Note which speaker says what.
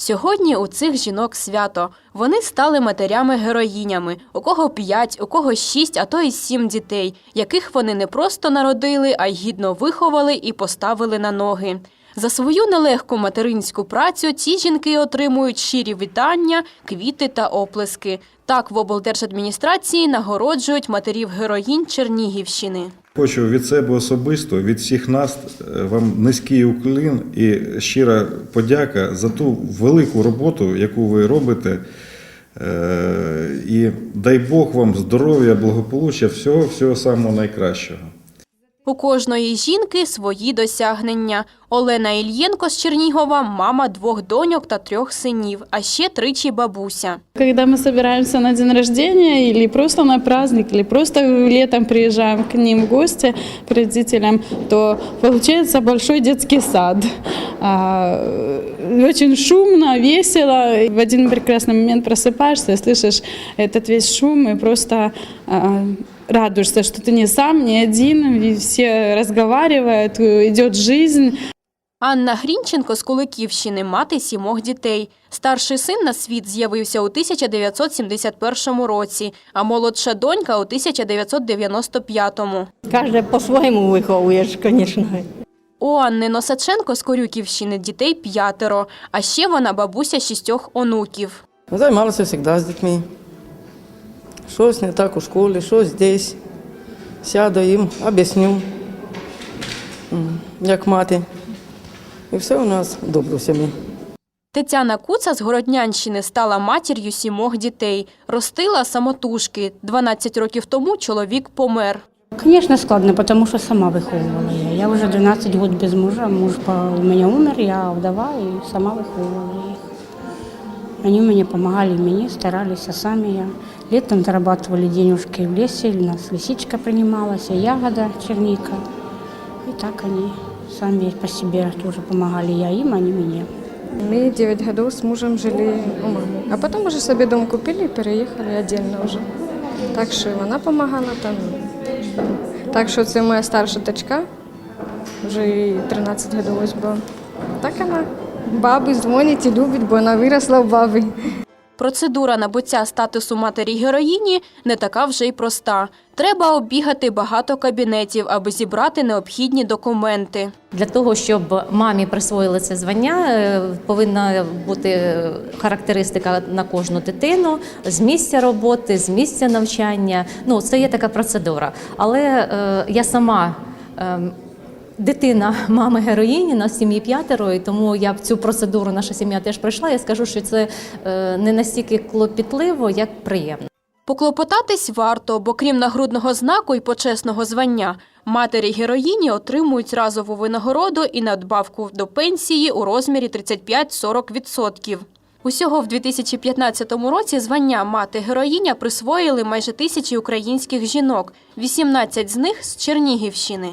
Speaker 1: Сьогодні у цих жінок свято. Вони стали матерями-героїнями, у кого п'ять, у кого шість, а то й сім дітей, яких вони не просто народили, а й гідно виховали і поставили на ноги. За свою нелегку материнську працю ці жінки отримують щирі вітання, квіти та оплески. Так в облдержадміністрації нагороджують матерів героїнь Чернігівщини.
Speaker 2: Хочу від себе особисто, від всіх нас е, вам низький уклін і щира подяка за ту велику роботу, яку ви робите. Е, І дай Бог вам здоров'я, благополуччя, всього, всього самого найкращого.
Speaker 1: У кожної жінки свої досягнення. Олена Ільєнко з Чернігова мама двох доньок та трьох синів, а ще тричі бабуся.
Speaker 3: Когда ми збираємося на день рождения або просто на праздник, або просто літом приїжджаємо к ним в гості к родителям, то виходить большой дитячий сад. А, Очень шумно, весело. И В один прекрасный момент просыпаешься и слышишь этот весь шум и просто а, радуешься, что ты не сам, не один, и все разговаривают, идет жизнь.
Speaker 1: Анна Грінченко з Куликівщини, мати сімох дітей. Старший син на світ з'явився у 1971 році, а молодша донька у 1995-му.
Speaker 4: Кожен по-своєму виховує ж, звісно.
Speaker 1: У Анни Носаченко з Корюківщини дітей п'ятеро, а ще вона бабуся шістьох онуків.
Speaker 5: Займалася завжди з дітьми. Щось не так у школі, щось десь. Сяду їм, об'ясню, як мати. І все у нас добре в сім'ї.
Speaker 1: Тетяна Куца з Городнянщини стала матір'ю сімох дітей. Ростила самотужки. 12 років тому чоловік помер.
Speaker 6: Конечно, складно, потому что сама выховывала я. Я уже 12 год без мужа. Муж по- у меня умер, я вдова и сама выховывала их. Они мне помогали, мне старались, а сами я. Летом зарабатывали денежки в лесе, у нас лисичка принималась, а ягода, черника. И так они сами по себе тоже помогали. Я им, они мне.
Speaker 7: Мы 9 годов с мужем жили у мамы. А потом уже себе дом купили и переехали отдельно уже. Так що вона допомагала там. Так що це моя старша дочка, вже їй 13 років було. Так вона баби дзвонить і любить, бо вона виросла в баби.
Speaker 1: Процедура набуття статусу матері героїні не така вже й проста. Треба оббігати багато кабінетів, аби зібрати необхідні документи.
Speaker 8: Для того, щоб мамі присвоїли це звання, е, повинна бути характеристика на кожну дитину з місця роботи, з місця навчання. Ну, це є така процедура. Але е, я сама. е, Дитина мами героїні, нас сім'ї п'ятеро, і тому я в цю процедуру наша сім'я теж пройшла. Я скажу, що це е, не настільки клопітливо, як приємно.
Speaker 1: Поклопотатись варто, бо крім нагрудного знаку і почесного звання, матері героїні отримують разову винагороду і надбавку до пенсії у розмірі 35-40%. Усього в 2015 році звання мати героїня присвоїли майже тисячі українських жінок, 18 з них з Чернігівщини.